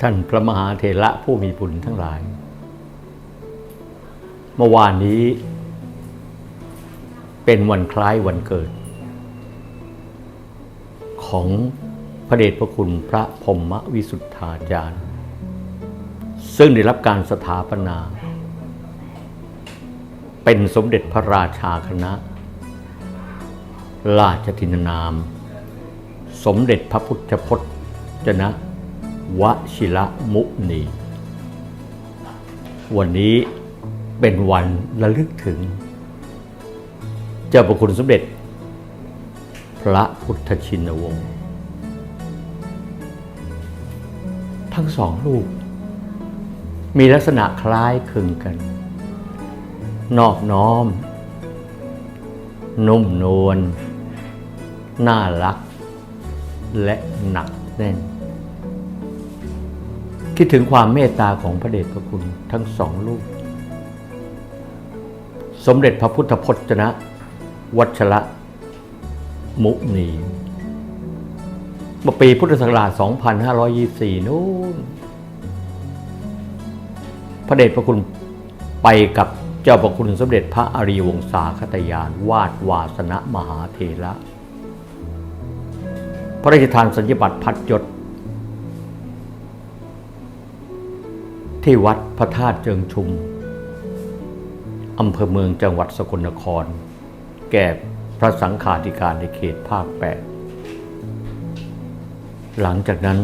ท่านพระมหาเถระผู้มีบุญทั้งหลาย เมื่อวานนี้ เป็นวันคล้ายวันเกิด ของพระเดชพระคุณพระพรหมวิสุทธาจารย์ ซึ่งได้รับการสถาปนา เป็นสมเด็จพระราชาคณะ ราชทินนาม สมเด็จพระพุทธพจนะ วชิระมุนี วันนี้เป็นวันระลึกถึง เจ้าประคุณสมเด็จ พระพุทธชินวงศ์ทั้งสองรูป มีลักษณะคล้ายคลึงกัน นอบน้อม นุ่มนวลน่ารัก และหนักแน่น คิดถึงความเมตตาของพระเดชพระคุณทั้งสองลูก สมเด็จพระพุทธพจนะ วัชระ มุนีเมื่อปีพุทธศักราช 2524 นู้นพระเดชพระคุณไปกับเจ้าพระคุณสมเด็จพระอริยวงศาคตยาน วาดวาสนมหาเถระ พระราชทานสัญญบัตรพัดยศ ที่วัดพระธาตุเจิงชุม อำเภอเมืองจังหวัดสกลนคร แก่พระสังฆาธิการในเขตภาคแปดหลังจากนั้น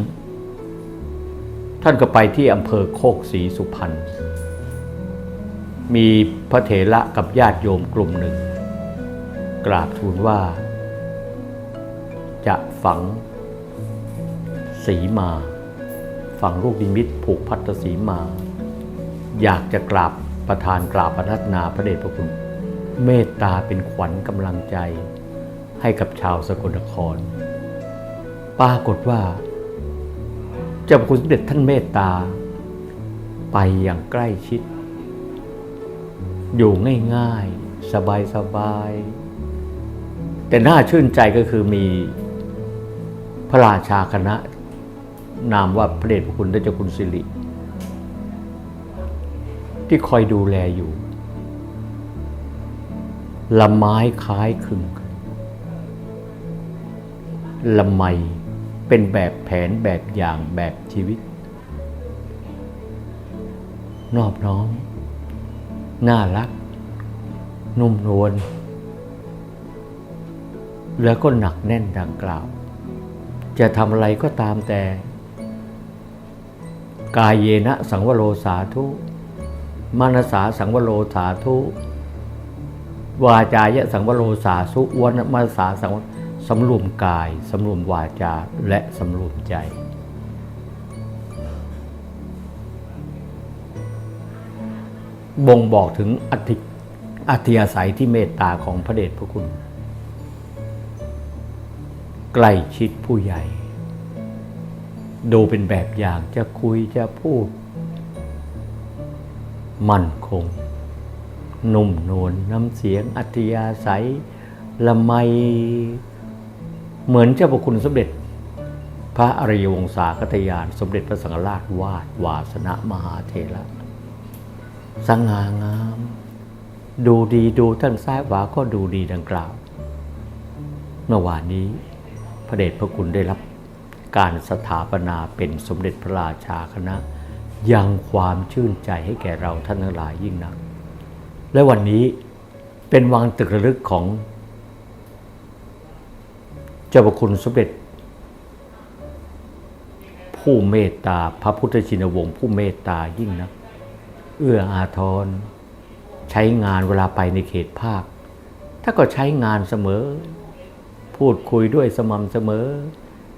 ท่านก็ไปที่อำเภอโคกศรีสุพรรณ มีพระเถระกับญาติโยมกลุ่มหนึ่ง กราบทูลว่า จะฝังสีมา ฝั่งลูกนิมิตผูกพัทธสีมา อยากจะกราบประธานกราบประทันาพระเดชพระคุณเมตตาเป็นขวัญกำลังใจ ให้กับชาวสกลนคร ปรากฏว่า เจ้าพระคุณสมเด็จท่านเมตตา ไปอย่างใกล้ชิด อยู่ง่ายๆ สบายๆแต่น่าชื่นใจก็คือมีพระราชาคณะ นามว่าพระเดชพระคุณท่านเจ้าคุณสิริ ที่คอยดูแลอยู่ ละไม้คล้ายคลึงละไมเป็นแบบแผนแบบอย่างแบบชีวิต นอบน้อม น่ารัก นุ่มนวลแล้วก็หนักแน่นดังกล่าว จะทำอะไรก็ตามแต่ กายเยนะสังวโรสาธุมานสาสังวโรสาธุ วาจายะสังวโรสาสุวนมานสาสังวสำรวมกายสำรวมวาจาและสำรวมใจ บ่งบอกถึงอธิอัธยาศัยที่เมตตาของพระเดชพระคุณ ใกล้ชิดผู้ใหญ่ ดูเป็นแบบอย่างจะคุยจะพูด มั่นคง นุ่มนวลน้ำเสียงอัธยาศัย ละไม เหมือนเจ้าพระคุณสมเด็จ พระอริยวงศาคตยาน สมเด็จพระสังฆราชวาดวาสนมหาเถระสง่างาม ดูดีดูท่านซ้ายขวาก็ดูดีดังกล่าว เมื่อวานนี้พระเดชพระคุณได้รับ การสถาปนาเป็นสมเด็จพระราชาคณะ ยังความชื่นใจให้แก่เราท่านทั้งหลายยิ่งนัก และวันนี้เป็นวังตึกระลึกของเจ้าพระคุณสมเด็จ ผู้เมตตาพระพุทธชินวงศ์ผู้เมตตายิ่งนัก เอื้ออาทร ใช้งานเวลาไปในเขตภาค ถ้าก็ใช้งานเสมอ พูดคุยด้วยสม่ำเสมอ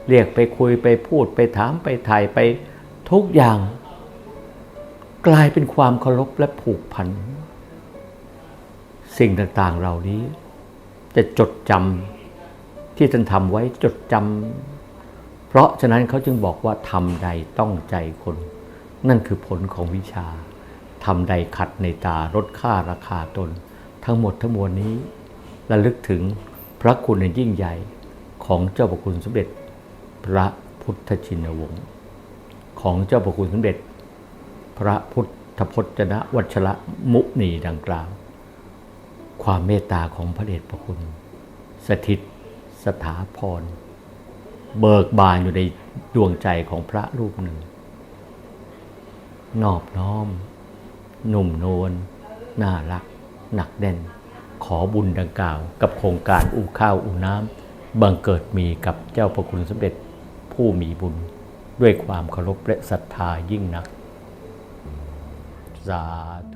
เรียกไปคุยไปพูดไปถามไปถ่ายไปทุกอย่าง กลายเป็นความเคารพและผูกพัน สิ่งต่างๆเหล่านี้ จะจดจำที่ท่านทำไว้จดจำเพราะฉะนั้นเขาจึงบอกว่าทำใดต้องใจคน นั่นคือผลของวิชาทำใดขัดในตาลดค่าราคาตน ทั้งหมดทั้งมวลนี้ระลึกถึงพระคุณอันยิ่งใหญ่ของเจ้าพระคุณสมเด็จ พระพุทธชินวงศ์ของเจ้าพระคุณสมเด็จ พระพุทธพจนะวัชระมุนีดังกล่าว ความเมตตาของพระเดชพระคุณ สถิตสถาพร เบิกบานอยู่ในดวงใจของพระรูปหนึ่ง นอบน้อม หนุ่มนวลน่ารัก หนักแน่น ขอบุญดังกล่าว กับโครงการอู่ข้าวอู่น้ำบังเกิดมีกับเจ้าพระคุณสมเด็จ ผู้มีบุญ ด้วยความเคารพและศรัทธายิ่งนัก สาธุ